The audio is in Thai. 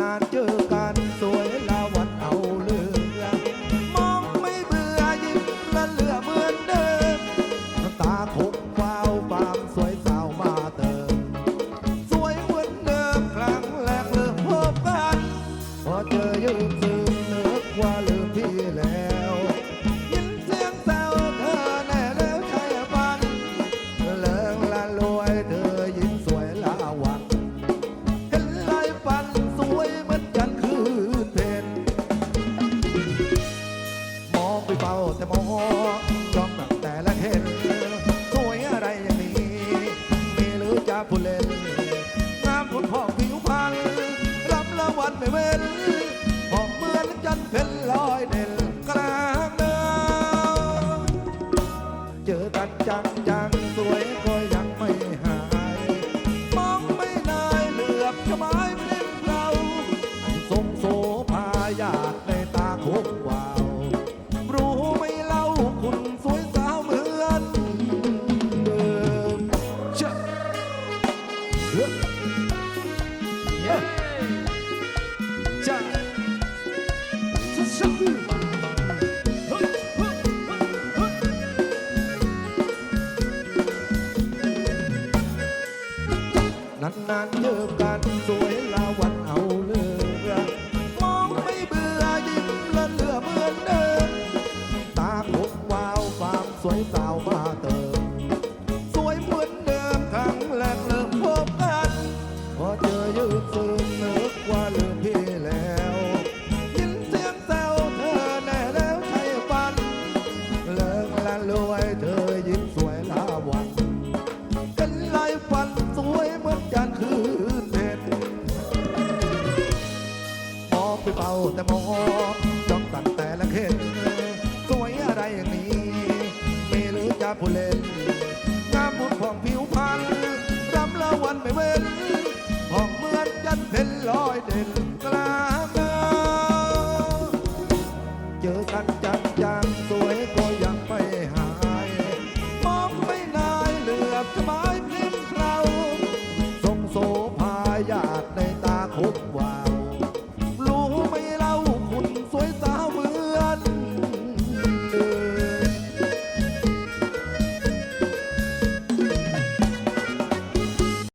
นานๆเจอกันสวยละวันเอาเรืองมองไม่เบื่อยิ้มละเลือเหมือนเดิมน้ำตาคง ไปเฝ้าแต่มองจ้องตั้แต่ละเห็นสวยอะไรอย่างนี้ มีหรือจะผู้เล่นงามคุณพอกผิวพันรับละวันไม่เว้นหอมเหมือนจันเพ็นลอยเด่นกลางดาวเจอกันจัง นานๆเจอกันสวยละวันเอา เฝ้าแต่มองจ้องตั้งแต่ละเข็นสวยอะไรอย่างนี้ ไม่รู้จะผู้เล่นงามบุดผ่องผิวพรรณรำละวันไม่เว้นผ่องเหมือนจันเพนลอยเด่น